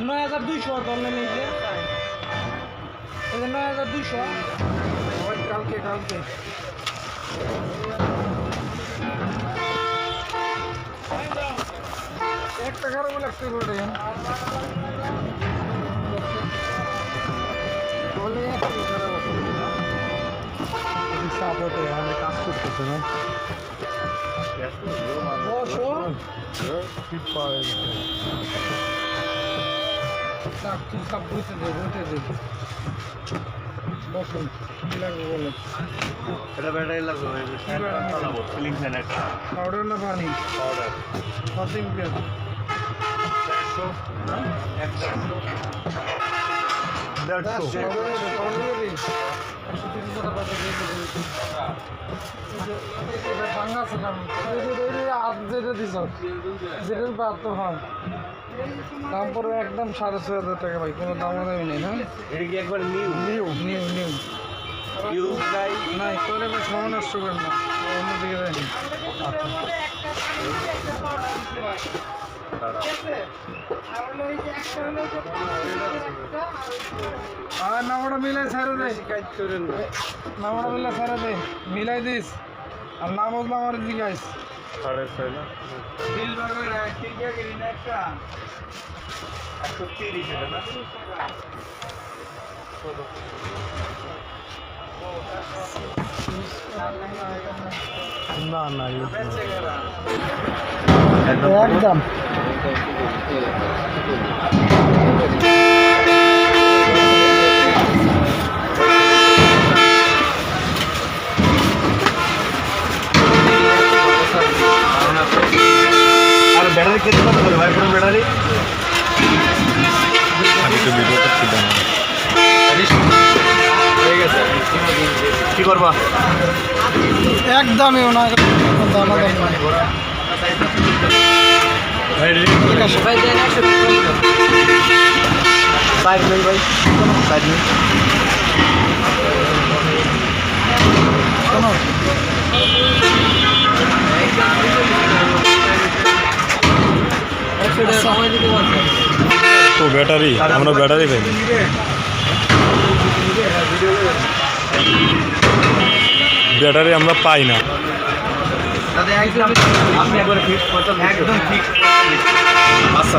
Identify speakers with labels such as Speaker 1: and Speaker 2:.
Speaker 1: নয় হাজার দুইশো ধরলেন এই যে নয় হাজার দুইশো কালকে কালকে एक टकर में लगते थोड़े সাপোর্টে আমি কাজ করতেছে না
Speaker 2: এটা ব্যাটারি লাগবে সিলিং ফ্যান একটা
Speaker 1: পাউডার না পানি
Speaker 2: পাউডার
Speaker 1: ফাসিং পেঁয়াজ
Speaker 2: চারশো একশো দেড়শো
Speaker 1: যেটার তো হয় দাম পড়বে একদম সাড়ে ছয় হাজার টাকা ভাই কোনো দাম দামি নেই না
Speaker 2: এটা কি একবার নিউ
Speaker 1: নিউ নিউ নিউ
Speaker 2: ইউজ গাই
Speaker 1: নাই তোর সময় নষ্ট করেন না অন্যদিকে আর নামটা মিলাই ছেড়ে দে। নামটা মিলাই ছেড়ে দে। মিলাই দিস। আর আমার জিজ্ঞাস
Speaker 2: সাড়ে ছয় না? একশো তিরিশ না?
Speaker 1: না না
Speaker 2: একদম
Speaker 1: একদম।
Speaker 2: আর ব্যাটারি কেটে কত করে ভাই পুরো ব্যাটারি হয়ে গেছে কি করবা
Speaker 1: একদমই ওনার দাম
Speaker 2: সাইড নেই ভাই সাইড নেই
Speaker 3: তো ব্যাটারি আমরা ব্যাটারি পাই ব্যাটারি আমরা পাই না।
Speaker 2: দাদা একদম আপনি একবার ফিক্স করতাম একদম ফিক্স আচ্ছা।